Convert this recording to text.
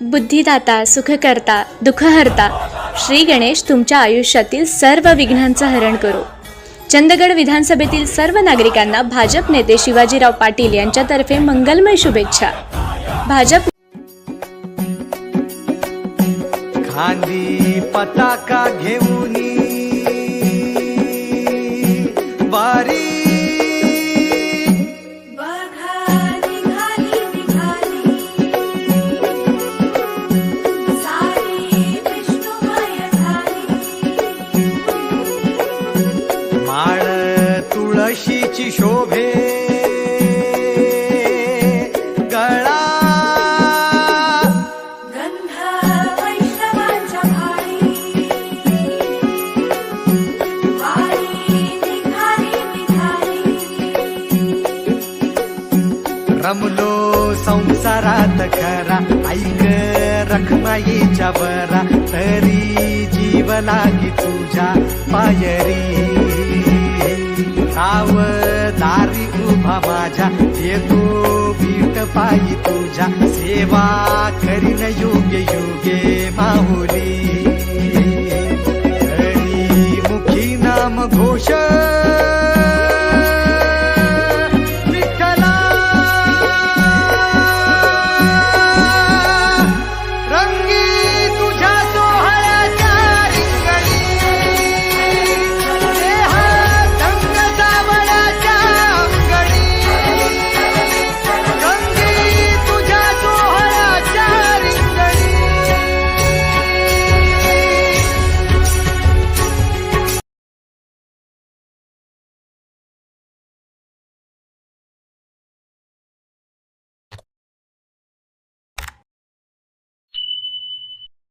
बुद्धिदाता सुखकर्ता दुःखहर्ता श्री गणेश तुमच्या आयुष्यातील सर्व विघ्नांचं हरण करो. चंदगड विधानसभेतील सर्व नागरिकांना भाजप नेते शिवाजीराव पाटील यांच्यातर्फे मंगलमय शुभेच्छा. भाजप खांदी पताका घेऊन तुळशीची शोभे. गळा. रमलो संसारात खरा. ऐक रखमाईच्या बरा तरी जीव लागी तुझ्या पायरी. दारी उभा माझ्या येतो बीट पायी तुझ्या सेवा करी